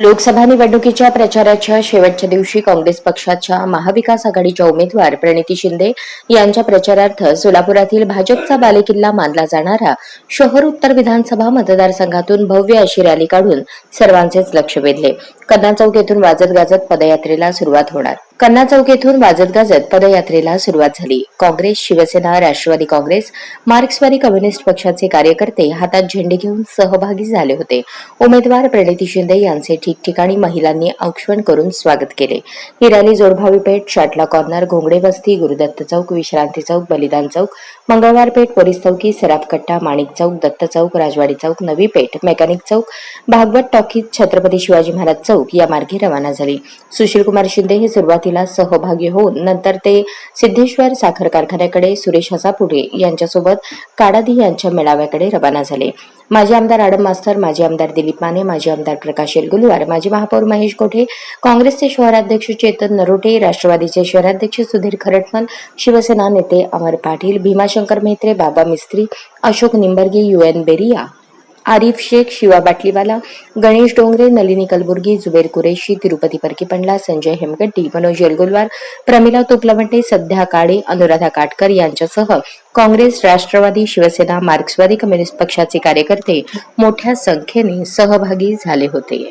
लोकसभा निवडणुकीच्या प्रचाराच्या शेवटच्या दिवशी काँग्रेस पक्षाच्या महाविकास आघाडीच्या उमेदवार प्रणिती शिंदे यांच्या प्रचारार्थ सोलापुरातील भाजपचा बालेकिल्ला मानला जाणारा शहर उत्तर विधानसभा मतदारसंघातून भव्य अशी रॅली काढून सर्वांचेच लक्ष वेधले. कन्ना चौक येथून वाजत गाजत पदयात्रेला सुरुवात होणार. कन्ना चौक येथून वाजत गाजत पदयात्रेला सुरुवात झाली. काँग्रेस शिवसेना राष्ट्रवादी काँग्रेस मार्क्सवादी कम्युनिस्ट पक्षाचे कार्यकर्ते हातात झेंडे घेऊन सहभागी झाले होते. उमेदवार प्रणिती शिंदे यांचे ठिकठिकाणी महिलांनी औक्षण करून स्वागत केले. ही रॅली जोडभावी पेठ शाटला कॉर्नर घोंगडे वस्ती गुरुदत्त चौक विश्रांती चौक बलिदान चौक मंगळवार पेठ पोलीस चौकी सराफ कट्टा माणिक चौक दत्त चौक राजवाडी चौक नवी पेठ मेकॅनिक चौक भागवत टॉकीज छत्रपती शिवाजी महाराज चौक या मार्गे रवाना झाली. सुशीलकुमार शिंदे हे सुरुवातीला सहभागी होऊन नंतर ते सिद्धेश्वर साखर कारखान्याकडे सुरेश हसापुढे यांच्यासोबत काडादी यांच्या मेळाव्याकडे रवाना झाले. माजी आमदार आडम मास्तर माजी आमदार दिलीप माने माजी आमदार प्रकाश येलगुलवार माजी महापौर महेश कोठे काँग्रेसचे शहराध्यक्ष चेतन नरोटे राष्ट्रवादीचे शहराध्यक्ष सुधीर खरटमल शिवसेना नेते अमर पाटील भीमाशंकर मेहत्रे बाबा मिस्त्री अशोक निंबर्गे युएन बेरिया आरिफ शेख शिवा बाटलीवाला गणेश डोंगरे नलिनी कलबुर्गी जुबेर कुरेशी तिरुपती परकीपंडला संजय हेमगड्डी मनोज येलगुलवार प्रमिला तुपलवंटे सध्या काळे अनुराधा काटकर यांच्यासह काँग्रेस राष्ट्रवादी शिवसेना मार्क्सवादी कम्युनिस्ट पक्षाचे कार्यकर्ते मोठ्या संख्येने सहभागी झाले होते.